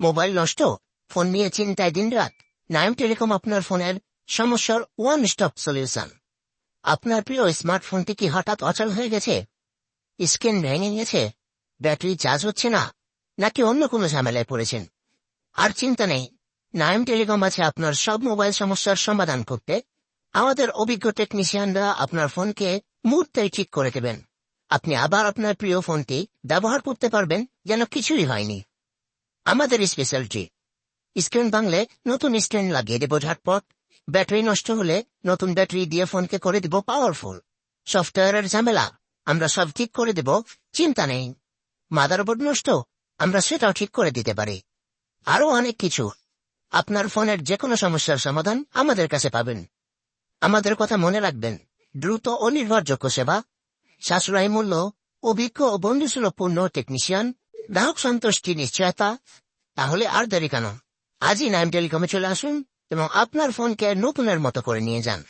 Mobile নষ্ট? Phone নিয়ে চিন্তায় দিনরাত। নাইম টেলিকম আপনার ফোনের সমস্যার ওয়ান স্টপ সলিউশন আপনার প্রিয় স্মার্টফোনটি কি হঠাৎ অচল হয়ে গেছে? স্ক্রিন ভেঙে গেছে ব্যাটারি চার্জ হচ্ছে না? নাকি অন্য কোনো ঝামেলায় পড়েছেন? আর চিন্তা নেই। নাইম টেলিকম আছে আপনার সব মোবাইল সমস্যার সমাধান করতে। আমাদের অভিজ্ঞ টেকনিশিয়ানরা আপনার ফোনকে মুহূর্তেই ঠিক করে দেবেন। আপনি আবার আপনার প্রিয় ফোনটি ব্যবহার করতে পারবেন, যেন কিছুই হয়নি। আমাদের স্পেশালিটি স্ক্রিন ভাঙলে নতুন স্ক্রিন লাগিয়ে দেবো ঝটপট। ব্যাটারি নষ্ট হলে নতুন ব্যাটারি দিয়ে ফোনকে করে দেব পাওয়ারফুল সফটওয়্যারের ঝামেলা, আমরা সব ঠিক করে দেব, চিন্তা নেই। মাদারবোর্ড নষ্ট, আমরা সেটাও ঠিক করে দিতে পারি। আরও অনেক কিছু। আপনার ফোনের যে কোনো সমস্যার সমাধান আমাদের কাছে পাবেন। আমাদের কথা মনে রাখবেন, দ্রুত ও নির্ভরযোগ্য সেবা। সাশ্রয়ী মূল্য, অভিজ্ঞ ও বন্ধুসুলভপূর্ণ টেকনিশিয়ান গ্রাহক সন্তুষ্টি নিশ্চয়তা তাহলে আর দেরি কেন? আজই নাইম টেলিকমে চলে আসুন এবং আপনার ফোনকে নতুনের মতো করে নিয়ে যান।